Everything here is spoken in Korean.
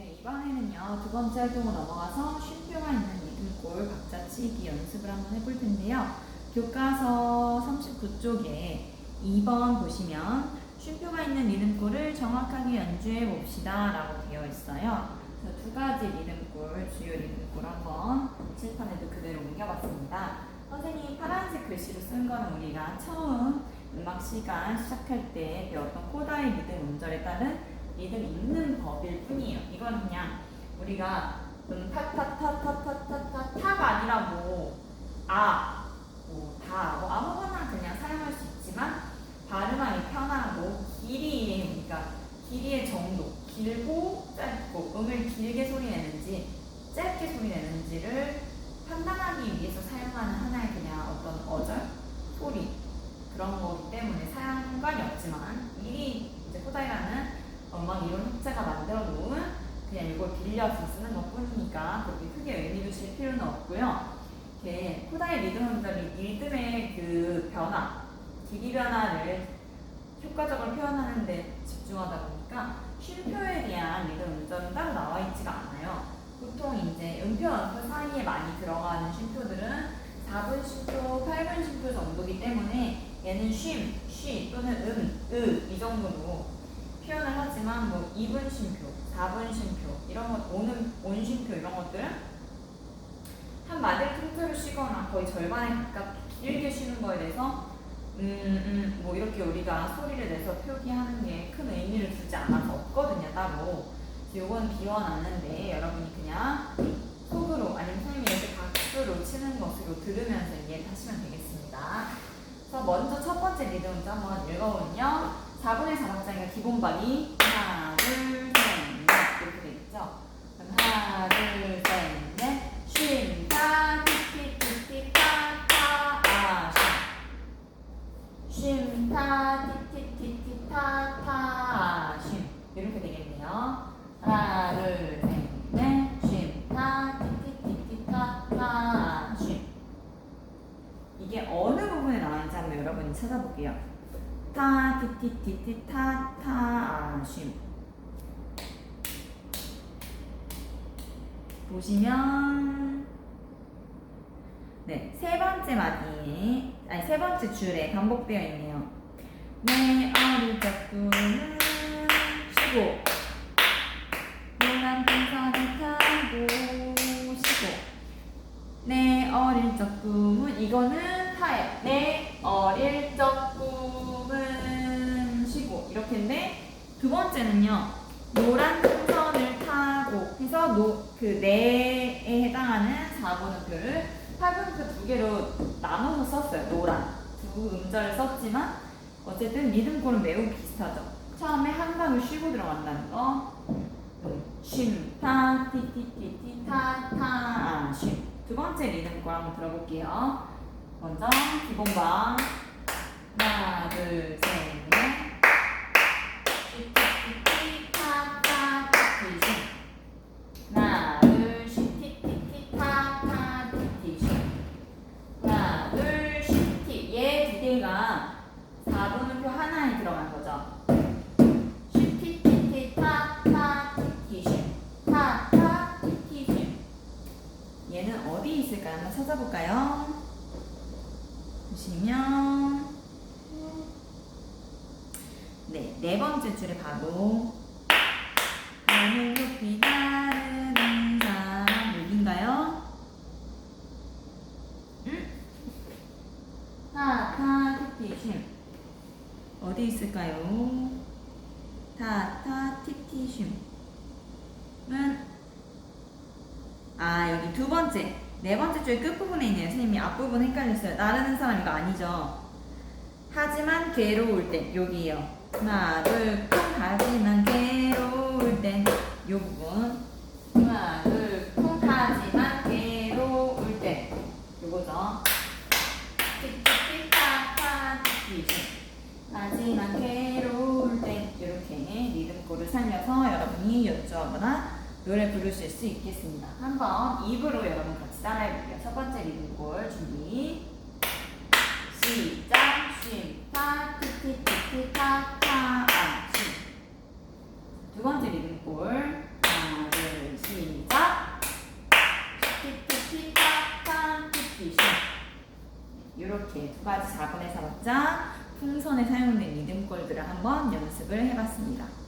네, 이번에는요, 두 번째 활동으로 넘어가서 쉼표가 있는 리듬골 박자 치기 연습을 한번 해볼 텐데요. 교과서 39쪽에 2번 보시면 쉼표가 있는 리듬골을 정확하게 연주해 봅시다 라고 되어 있어요. 그래서 두 가지 리듬골, 주요 리듬골 한번 칠판에도 그대로 옮겨봤습니다. 선생님이 파란색 글씨로 쓴 거는 우리가 처음 음악 시간 시작할 때 배웠던 코다의 리듬 음절에 따른 리듬. 이건 그냥 우리가 음, 타타타타타타타 타가 아니라 뭐 아, 뭐 다, 뭐 아무거나 그냥 사용할 수 있지만 발음하기 편하고 길이 그러니까 길이의 정도, 길고 짧고 음을 길게 소리 내는지 짧게 소리 내는지를 판단하기 위해서 사용하는 하나의 그냥 어떤 어절, 소리 그런 거기 때문에 상관이 없지만 미리 이제 호다이라는 음악 이론 학자가 만들어 놓은 그냥 이걸 빌려서 쓰는 것 뿐이니까 그렇게 크게 의미 두실 필요는 없고요. 이렇게 코다의 리듬 음절이 리듬의 그 변화, 길이 변화를 효과적으로 표현하는데 집중하다 보니까 쉼표에 대한 리듬 음절은 따로 나와 있지가 않아요. 보통 이제 음표, 음표 사이에 많이 들어가는 쉼표들은 4분 쉼표, 8분 쉼표 정도기 때문에 얘는 쉼, 쉬 또는 음, 으 이 정도로 표현을 하지만 뭐 2분 쉼표, 4분 쉼표 이런 것, 오는 온 쉼표 이런 것들은 한 마디 틈틈을 쉬거나 거의 절반에 가깝게 길게 쉬는 거에 대해서 음, 음, 뭐 이렇게 우리가 소리를 내서 표기하는 게 큰 의미를 두지 않아서 없거든요, 따로. 요건 비워놨는데 여러분이 그냥 속으로 아니면 선생님이 이렇게 박수로 치는 것으로 들으면서 이해하시면 되겠습니다. 그래서 먼저 첫 번째 리듬부터 한번 읽어보면요. 4분의 4 박자니까 기본 셋, 되겠죠. 그럼 하나, 둘, 셋, 넷, 쉼, 타, 티티, 티티, 타, 타, 아, 쉼. 쉼, 타, 티티, 티티, 타, 타, 아, 쉼. 이렇게 되겠네요. 하나, 둘, 셋, 넷, 쉼, 타, 티티, 티티, 타, 타, 아, 쉼. 이게 어느 부분에 나와 있는지 한번 여러분이 찾아볼게요. 타, 티, 티, 티, 티, 타, 타, 아, 쉼. 보시면 네, 세 번째 마디에 아니 세 번째 줄에 반복되어 있네요. 내 어릴 적 꿈은 쉬고 노란 풍선을 타고 쉬고 내 어릴 적 꿈은 이거는 타예요. 내 어릴 적 꿈은 쉬고 이렇게인데 두 번째는요. 노란 풍선 을 타고 해서 노, 그 내에 해당하는 4분음표를 8분음표 두 개로 나눠서 썼어요. 노란 두 음절을 썼지만 어쨌든 리듬골은 매우 비슷하죠. 처음에 한 방을 쉬고 들어간다는 거. 쉼, 타, 티, 티, 티, 티, 타, 타, 아, 쉼. 두 번째 리듬골 한번 들어볼게요. 먼저 기본방. 하나, 둘, 셋, 넷. 개가 4분음표 하나에 들어간 거죠. 얘는 어디 있을까요? 한번 찾아볼까요? 보시면 네, 네 번째 줄에 바로 하늘 높이 나르는 사람 여기인가요? 응? 타, 타, 티티, 쉼 어디 있을까요? 타, 타, 티티, 쉼은 아 여기 두 번째. 네 번째 줄 끝부분에 있네요. 선생님이 앞부분 헷갈렸어요. 나르는 사람 이거 아니죠. 하지만 괴로울 땐 여기요. 하나 둘 쿵. 하지만 괴로울 땐 요 부분. 하나 둘쿵. 하지만 괴로울 땐 요거죠 하지만 괴로울 땐 이렇게 리듬골을 살려서 여러분이 연주하거나 노래 부르실 수 있겠습니다. 한번 입으로 여러분 같이 따라해볼게요. 첫 번째 리듬골 준비. 시작. 쉼, 타, 티티티티, 타, 타, 아, 쉼. 두 번째 리듬골. 하나, 둘, 이렇게 두 가지 4분의 4박자 풍선에 사용된 리듬골들을 한번 연습을 해봤습니다.